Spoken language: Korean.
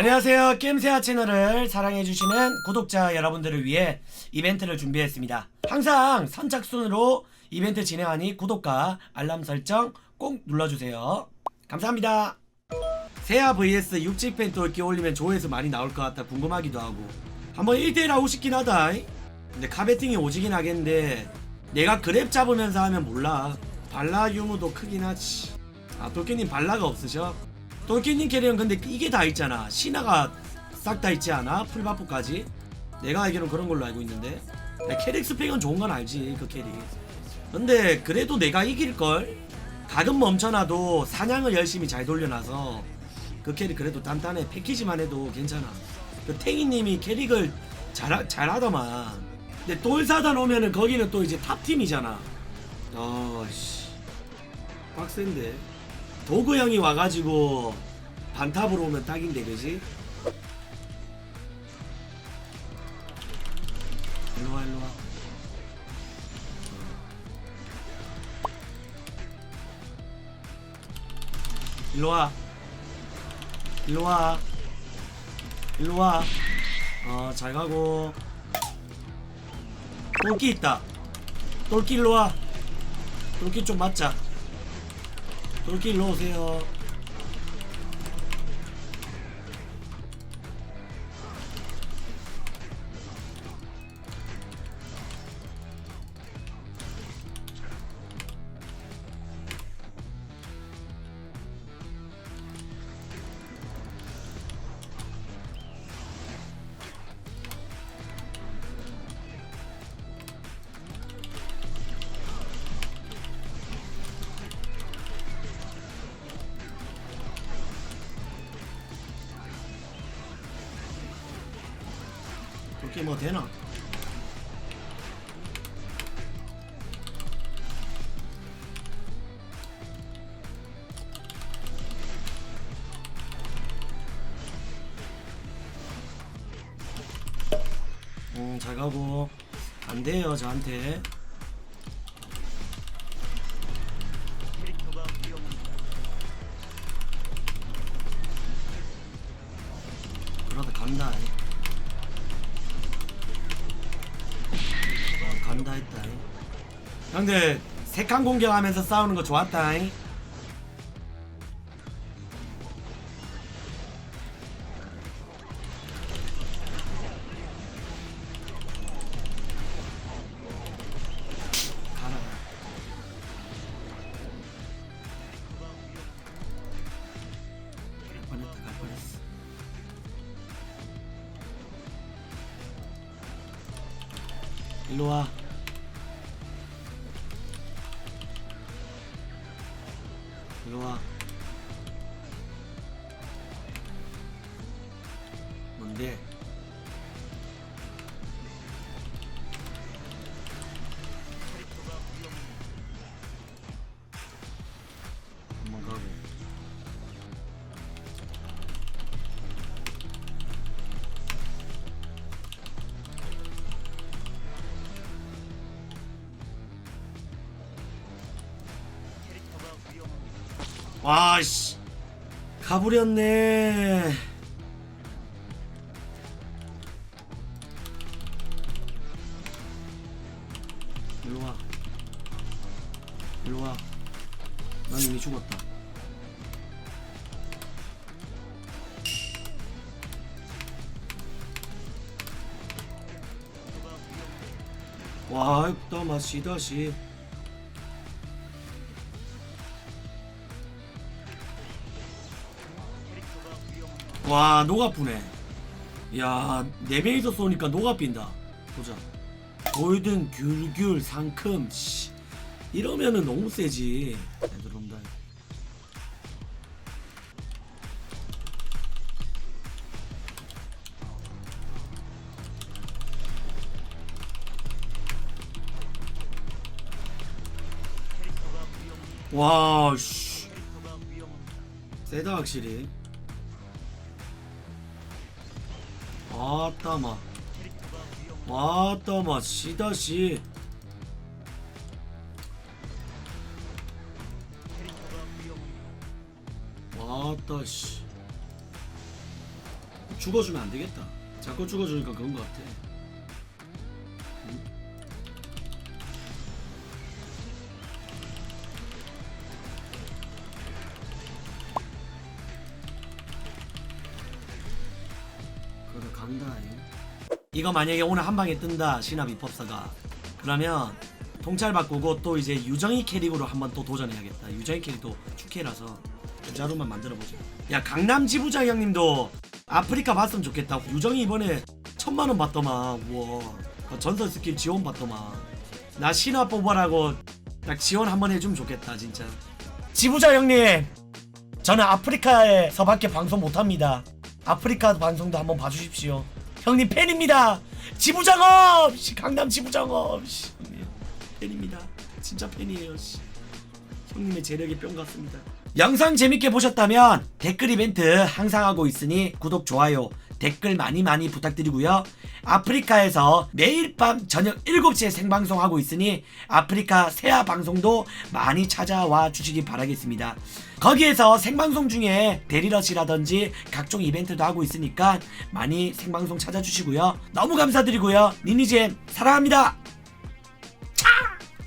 안녕하세요. 게임세아 채널을 사랑해주시는 구독자 여러분들을 위해 이벤트를 준비했습니다. 항상 선착순으로 이벤트 진행하니 구독과 알람 설정 꼭 눌러주세요. 감사합니다. 세아 vs 육지팬 똘끼 올리면 조회수 많이 나올 것 같아 궁금하기도 하고 한번 1대1 하고 싶긴 하다 근데 카베팅이 오지긴 하겠는데 내가 그랩 잡으면서 하면 몰라 발라 유무도 크긴 하지 아 똘끼님 발라가 없으셔? 똘끼님 캐릭은 근데 이게 다 있잖아. 신화가 싹 다 있지 않아? 풀바프까지? 내가 알기로는 그런 걸로 알고 있는데. 야, 캐릭 스펙은 좋은 건 알지 그 캐릭. 근데 그래도 내가 이길걸? 가끔 멈춰놔도 사냥을 열심히 잘 돌려놔서 그 캐릭 그래도 단단해. 패키지만 해도 괜찮아. 그 탱이님이 캐릭을 잘, 잘하더만. 근데 똘사단 오면은 거기는 또 이제 탑팀이잖아. 어씨. 빡센데 도구 형이 와가지고 반탑으로 오면 딱인데 그지? 일로와 일로와. 일로와. 일로와. 일로와. 어 잘 가고. 똘끼 있다. 똘끼 일로와. 똘끼 좀 맞자 일로 오세요 똘끼 뭐 되나? 음, 잘 가고. 안 돼요 저한테. 그러다 간다 간다 했다 형들 색한 공격하면서 싸우는 거 좋았다 가라. 갈 뻔했다 갈 뻔했어. 일로 와 일로 와 뭔데 와씨. 가버렸네. 일로와. 일로와. 난 이미 죽었다. 와 따마 시다시 와 녹아프네. 야 4명이서 쏘니까 녹아빈다. 보자. 골든 귤귤 상큼 씨. 이러면은 너무 세지. 애들 온다 와 씨. 세다 확실히 씨 죽어주면 안 되겠다. 자꾸 죽어주니까 그런 것 같아. 그래 간다. 잉. 이거 만약에 오늘 한 방에 뜬다 신압 입법사가 그러면 통찰 바꾸고 또 이제 유정이 캐릭으로 한번 또 도전해야겠다. 유정이 캐릭도 축캐라서 주자루만 만들어 보자. 야 강남 지부장 형님도 아프리카 봤으면 좋겠다. 유정이 이번에 천만 원 받더만. 우와. 그 전설 스킬 지원 받더만. 나 신화 뽑아라고 딱 지원 한번 해주면 좋겠다 진짜. 지부장 형님, 저는 아프리카에서밖에 방송 못합니다. 아프리카 방송도 한번 봐주십시오. 형님 팬입니다. 지부장업, 씨, 강남 지부장업, 씨, 팬입니다. 진짜 팬이에요. 씨. 형님의 재력이 뿅 같습니다. 영상 재밌게 보셨다면 댓글 이벤트 항상 하고 있으니 구독, 좋아요, 댓글 많이 많이 부탁드리고요. 아프리카에서 매일 밤 저녁 7시에 생방송 하고 있으니 아프리카 세아 방송도 많이 찾아와 주시기 바라겠습니다. 거기에서 생방송 중에 데리러시라든지 각종 이벤트도 하고 있으니까 많이 생방송 찾아주시고요. 너무 감사드리고요. 니니잼 사랑합니다.